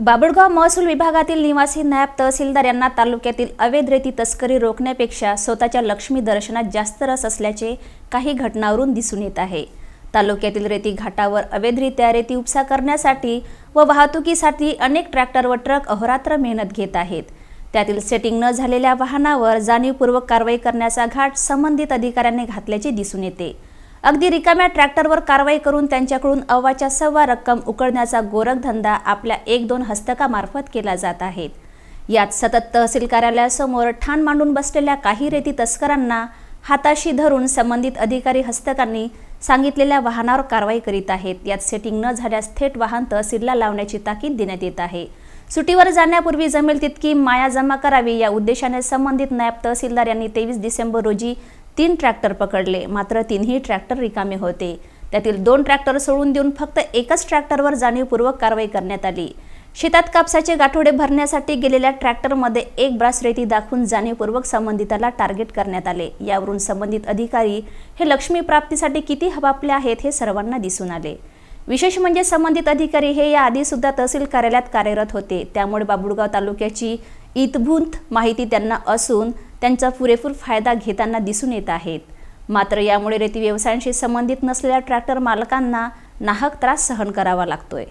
बाबुळगाव महसूल विभागातील निवासी नायब तहसीलदार यांना तालुक्यातील अवैध रेती तस्करी रोखण्यापेक्षा स्वतःच्या लक्ष्मी दर्शनात जास्त रस असल्याचे काही घटनावरून दिसून येत आहे. तालुक्यातील रेती घाटावर अवैधरित्या रेती उपसा करण्यासाठी व वाहतुकीसाठी अनेक ट्रॅक्टर व ट्रक अहोरात्र मेहनत घेत आहेत. त्यातील सेटिंग न झालेल्या वाहनावर जाणीवपूर्वक कारवाई करण्याचा घाट संबंधित अधिकाऱ्यांनी घातल्याचे दिसून येते. अगदी रिकाम्या ट्रॅक्टरवर कारवाई करून त्यांच्याकडून अव्वाच्या सव्वा रक्कम उकळण्याचा गोरखधंदा आपल्या एक दोन हस्तकामार्फत केला जात आहेत यात सतत तहसील कार्यालयासमोर ठाण मांडून बसलेल्या काही रेती तस्करांना हाताशी धरून संबंधित अधिकारी हस्तकांनी सांगितलेल्या वाहनावर कारवाई करीत आहेत. यात सेटिंग न झाल्यास थेट वाहन तहसीलला लावण्याची ताकीद देण्यात येत आहे. सुटीवर जाण्यापूर्वी जमेल तितकी माया जमा करावी या उद्देशाने संबंधित नायब तहसीलदार यांनी तेवीस डिसेंबर रोजी तीन ट्रॅक्टर पकडले. मात्र तीनही ट्रॅक्टर रिकामे होते. त्यातील दोन ट्रॅक्टर सोडून देऊन फक्त एकच ट्रॅक्टरवर जाणीवपूर्वक कारवाई करण्यात आली. शेतात कापसाचे गाठोडे भरण्यासाठी गेलेल्या ट्रॅक्टरमध्ये एक ब्रास रेती दाखवून जाणीवपूर्वक संबंधिताला टार्गेट करण्यात आले. यावरून संबंधित अधिकारी हे लक्ष्मी प्राप्तीसाठी किती हवापले आहेत हे सर्वांना दिसून आले. विशेष म्हणजे संबंधित अधिकारी हे याआधी सुद्धा तहसील कार्यालयात कार्यरत होते. त्यामुळे बाबुळगाव तालुक्याची इतभूत माहिती त्यांना असून त्यांचा पुरेपूर फायदा घेताना दिसून येत आहेत. मात्र यामुळे रेती व्यवसायांशी संबंधित नसलेल्या ट्रॅक्टर मालकांना नाहक त्रास सहन करावा लागतोय.